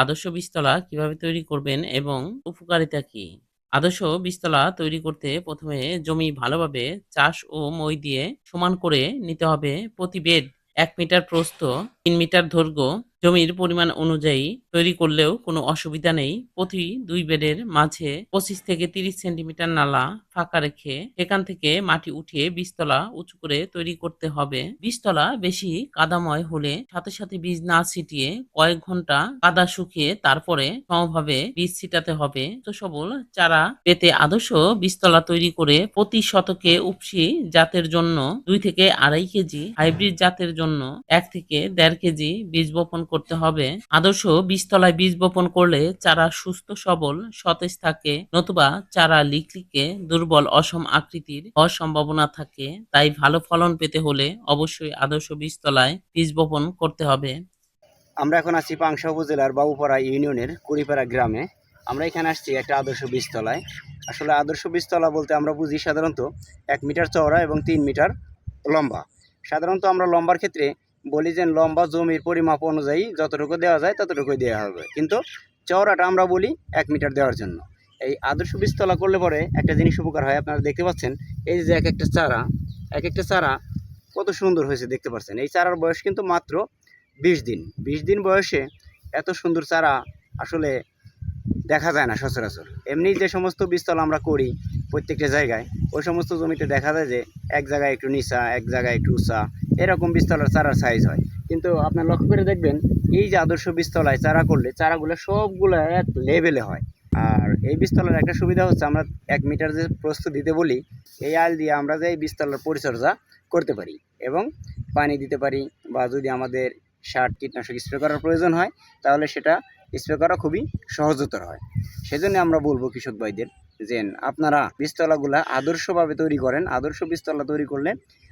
আদর্শ বিস্তলা কীভাবে তৈরি করবেন এবং উপকারিতা কি? আদর্শ বিস্তলা তৈরি করতে প্রথমে জমি ভালোভাবে চাষ ও মই দিয়ে সমান করে নিতে হবে প্রতি বেড এক মিটার প্রস্থ তিন মিটার দৈর্ঘ্য জমির পরিমাণ অনুযায়ী তৈরি করলেও কোনো অসুবিধা নেই। প্রতি দুই বেডের মাঝে পঁচিশ থেকে তিরিশ সেন্টিমিটার নালা ফাঁকা রেখে সেখান থেকে মাটি উঠিয়ে বীজতলা উঁচু করে তৈরি করতে হবে। বীজতলা বেশি কাদাময় হলে সাথে সাথে বীজ না ছিটিয়ে কয়েক ঘণ্টা কাদা শুকিয়ে তারপরে সমভাবে বীজ ছিটাতে হবে। তো সবল চারা পেতে আদর্শ বীজতলা তৈরি করে প্রতি শতকে উপসি জাতের জন্য দুই থেকে আড়াই কেজি, হাইব্রিড জাতের জন্য এক থেকে দেড় কেজি বীজ বপন করতে হবে। আদর্শ বীজতলায় বীজ বপন করলে চারা সুস্থ, সবল, সতেজ থাকে, নতুবা চারা লিকলিকে দুর্বল, অসম আকৃতির হওয়ার সম্ভাবনা থাকে। তাই ভালো ফলন পেতে হলে অবশ্যই আদর্শ বীজতলায় বীজ বপন করতে হবে। আমরা এখন আছি পাংশা উপজেলার বাবুপাড়া ইউনিয়নের কুড়িপাড়া গ্রামে। আমরা এখানে আসছি একটা আদর্শ বীজতলায়। আসলে আদর্শ বীজতলা বলতে আমরা বুঝি সাধারণত এক মিটার চওড়া এবং তিন মিটার লম্বা। সাধারণত আমরা লম্বার ক্ষেত্রে বলি যে লম্বা জমির পরিমাপ অনুযায়ী যতটুকু দেওয়া যায় ততটুকুই দেওয়া হবে। কিন্তু চওড়াটা আমরা বলি এক মিটার দেওয়ার জন্য। এই আদর্শ বীজতলা করলে পরে একটা জিনিস উপকার হয়, আপনারা দেখতে পাচ্ছেন, এই যে এক একটা চারা, এক একটা চারা কত সুন্দর হয়েছে দেখতে পাচ্ছেন। এই চারার বয়স কিন্তু মাত্র বিশ দিন। বিশ দিন বয়সে এত সুন্দর চারা আসলে দেখা যায় না সচরাচর। এমনি যে সমস্ত বীজতলা আমরা করি প্রত্যেকটা জায়গায়, ওই সমস্ত জমিতে দেখা যায় যে এক জায়গায় একটু নিচা, এক জায়গায় একটু উঁচা। এরকম বীজতলার চারার সাইজ হয়। কিন্তু আপনার লক্ষ্য করে দেখবেন, এই যে আদর্শ বীজতলায় চারা করলে চারাগুলো সবগুলো এক লেভেলে হয়। আর এই বীজতলার একটা সুবিধা হচ্ছে, আমরা এক মিটার যে প্রস্তুত দিতে বলি, এই আল দিয়ে আমরা যে এই বীজতলার পরিচর্যা করতে পারি এবং পানি দিতে পারি বা যদি আমাদের সার কীটনাশক স্প্রে করার প্রয়োজন হয়, তাহলে সেটা স্প্রে করা খুবই সহজতর হয়। সেজন্য আমরা বলব কৃষক ভাইদের যে আপনারা বীজতলাগুলা আদর্শভাবে তৈরি করেন, আদর্শ বীজতলা তৈরি করলে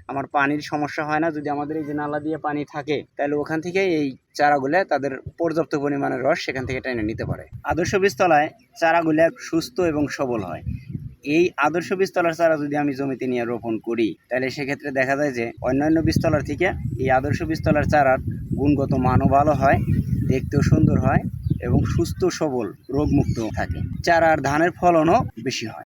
আমার পানির সমস্যা হয় না। যদি আমাদের এই যে নালা দিয়ে পানি থাকে, তাহলে ওখান থেকে এই চারাগুলো তাদের পর্যাপ্ত পরিমাণের রস সেখান থেকে টেনে নিতে পারে। আদর্শ বীজতলায় চারাগুলো সুস্থ এবং সবল হয়। এই আদর্শ বীজতলার চারা যদি আমি জমিতে নিয়ে রোপণ করি, তাহলে সেক্ষেত্রে দেখা যায় যে অন্যান্য বীজতলার থেকে এই আদর্শ বীজতলার চারার গুণগত মানও ভালো হয়, দেখতেও সুন্দর হয়। এবং সুস্থ সবল রোগমুক্ত থাকে। চারার ধানের ফলনও বেশি হয়।